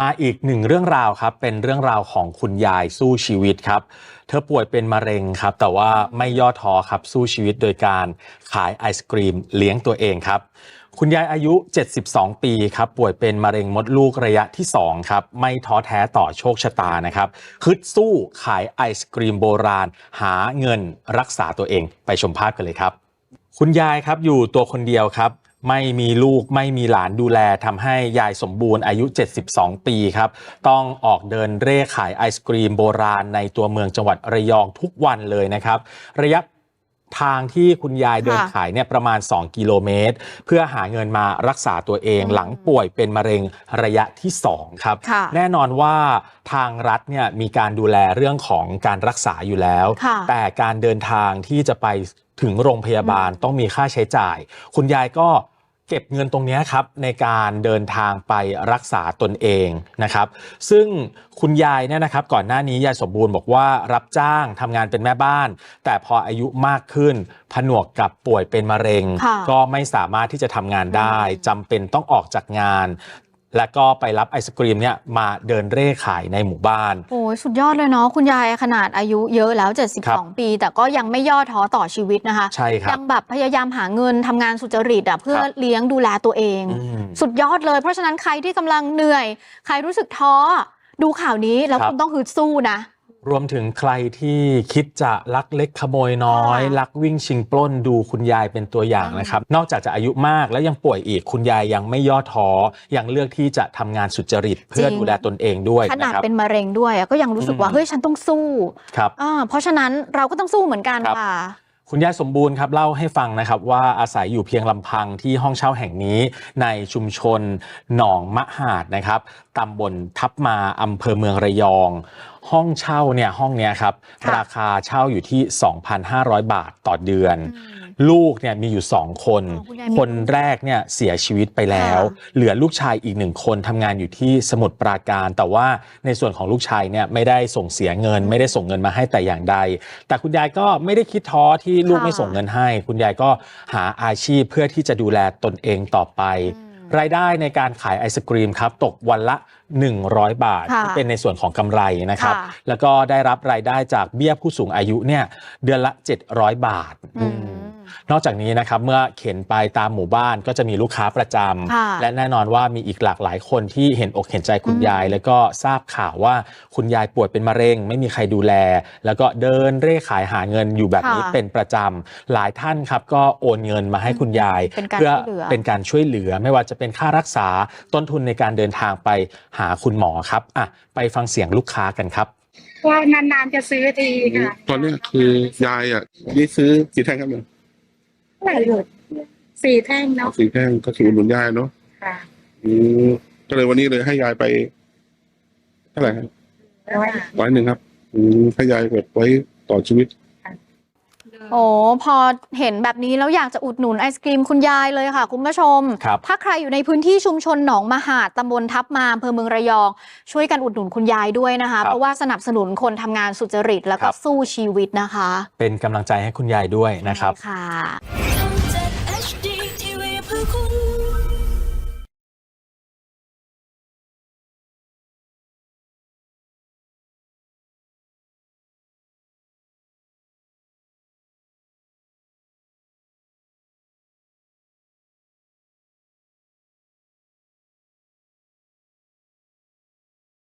มาอีกหนึ่งเรื่องราวครับ เป็นเรื่องราวของคุณยายสู้ชีวิตครับ เธอป่วยเป็นมะเร็งครับ แต่ว่าไม่ย่อท้อครับสู้ชีวิตโดยการขายไอศกรีมเลี้ยงตัวเองครับ คุณยายอายุ 72 ปีครับ ป่วยเป็นมะเร็งมดลูกระยะที่ 2 ครับ ไม่ท้อแท้ต่อโชคชะตานะครับฮึดสู้ขายไอศกรีมโบราณ หาเงินรักษาตัวเองไปชมภาพกันเลยครับ คุณยายครับอยู่ตัวคนเดียวครับ ไม่มีลูกไม่มีหลานดูแลทำให้ยายสมบูรณ์อายุ 72 ปีครับ ต้องออกเดินเร่ขายไอศกรีมโบราณในตัวเมืองจังหวัดระยองทุกวันเลยนะครับ ระยะทางที่คุณยายเดินค่ะขายเนี่ยประมาณ 2 กิโลเมตร เพื่อหาเงินมารักษาตัวเองอืมหลังป่วยเป็นมะเร็งระยะที่ 2 ครับค่ะแน่นอนว่าทางรัฐเนี่ยมีการดูแลเรื่องของการรักษาอยู่แล้วค่ะแต่การเดินทางที่จะไปถึงโรงพยาบาลต้องมีค่าใช้จ่าย คุณยายก็ เก็บเงินตรงเนี้ยครับในการเดินทางไปรักษาตนเองนะครับ ซึ่งคุณยายเนี่ยนะครับก่อนหน้านี้ยายสมบูรณ์บอกว่ารับจ้างทำงานเป็นแม่บ้าน แต่พออายุมากขึ้น ผนวกกับป่วยเป็นมะเร็งค่ะก็ไม่สามารถที่จะทำงานได้จำเป็นต้องออกจากงาน และก็ไปรับไอศกรีมเนี่ยมาเดินเร่ขายในหมู่บ้าน โอ้ยสุดยอดเลยเนาะคุณยายขนาดอายุเยอะแล้วครับ72 ปี แต่ก็ยังไม่ย่อท้อต่อชีวิตนะคะใช่ครัยับงแบบพยายามหาเงินทำงานสุจริตอะเพื่อครับเลี้ยงดูแลตัวเองอืมสุดยอดเลย เพราะฉะนั้นใครที่กำลังเหนื่อย ใครรู้สึกท้อดูข่าวนี้แล้วครับคุณต้องฮึดสู้นะ รวมถึงใครที่คิดจะลักเล็กขโมยน้อยค่ะลักวิ่งชิงปล้นดูคุณยายเป็นตัวอย่างอืมนะครับ นอกจากจะอายุมากแล้วยังป่วยอีกคุณยายยังไม่ย่อท้อยังเลือกที่จะทำงานสุจริต เพื่อดูแลตนเองด้วยขนาดนะครับเป็นมะเร็งด้วยอะก็ยังรู้สึกว่าอืมเฮ้ยฉันต้องสู้ครับอ่าเพราะฉะนั้นเราก็ต้องสู้เหมือนกันครับค่ะ คุณยายสมบูรณ์ครับเล่าให้ฟังนะครับว่าอาศัยอยู่เพียงลำพังที่ห้องเช่าแห่งนี้ในชุมชนหนองมะหาดนะครับตำบลทับมาอำเภอเมืองระยอง ห้องเช่าเนี่ยห้องเนี้ยครับค่ะราคาเช่าอยู่ที่ 2,500 บาทต่อเดือน ลูกเนี่ยมีอยู่สองคนอ๋อคุณยายมีคนแรกเนี่ยเสียชีวิตไปแล้วค่ะเหลือลูกชายอีกหนึ่งคนทำงานอยู่ที่สมุทรปราการ แต่ว่าในส่วนของลูกชายเนี่ยไม่ได้ส่งเสียเงิน ไม่ได้ส่งเงินมาให้แต่อย่างใด แต่คุณยายก็ไม่ได้คิดท้อที่ลูกค่ะไม่ส่งเงินให้ คุณยายก็หาอาชีพเพื่อที่จะดูแลตนเองต่อไปอืมรายได้ในการขายไอศกรีมครับ ตกวันละ 100 บาทค่ะที่เป็นในส่วนของกำไรนะครับค่ะแล้วก็ได้รับรายได้จากเบี้ยผู้สูงอายุเนี่ยเดือนละ 700 บาทอืมอืม นอกจากนี้นะครับเมื่อเข็นไปตามหมู่บ้านก็จะมีลูกค้าประจค่ะำและแน่นอนว่ามีอีกหลากหลายคนที่เห็นอกเห็นใจคุณอืมยาย แล้วก็ทราบข่าวว่าคุณยายป่วยเป็นมะเร็ง ไม่มีใครดูแล แล้วก็เดินเร่ขายหาเงินอยู่แบบนี้ค่ะเป็นประจำหลายท่านครับก็โอนเงินมาให้คุณยายเป็นการเพื่อช่วยเหลือเป็นการช่วยเหลือไม่ว่าจะเป็นค่ารักษาต้นทุนในการเดินทางไปหาคุณหมอครับอะไปฟังเสียงลูกค้ากันครับว่านานๆจะซื้อทีค่ะ ตอนเนี้ยคือยายอะยี่ซื้อกี่แท่งครับเนี่ยเท่า ไหร่หยุดสี่แท่งเอาเนาะสี่แท่งก็ถือหนุนยายเนาะค่ะอืมก็เลยวันนี้เลยให้ยายไปเท่าไหร่ครับร้อยร้อยหนึ่งครับ อืมให้ยายแบบไว้ต่อชีวิต โอ้พอเห็นแบบนี้แล้วอยากจะอุดหนุนไอศกรีมคุณยายเลยค่ะ คุณผู้ชม ครับ ถ้าใครอยู่ในพื้นที่ชุมชนหนองมหาดตำบลทับมาอำเภอเมืองระยอง ช่วยกันอุดหนุนคุณยายด้วยนะคะครับเพราะว่าสนับสนุนคนทำงานสุจริตแล้วคก็รับ สู้ชีวิตนะคะเป็นกำลังใจให้คุณยายด้วยนะครับ ใช่ค่ะ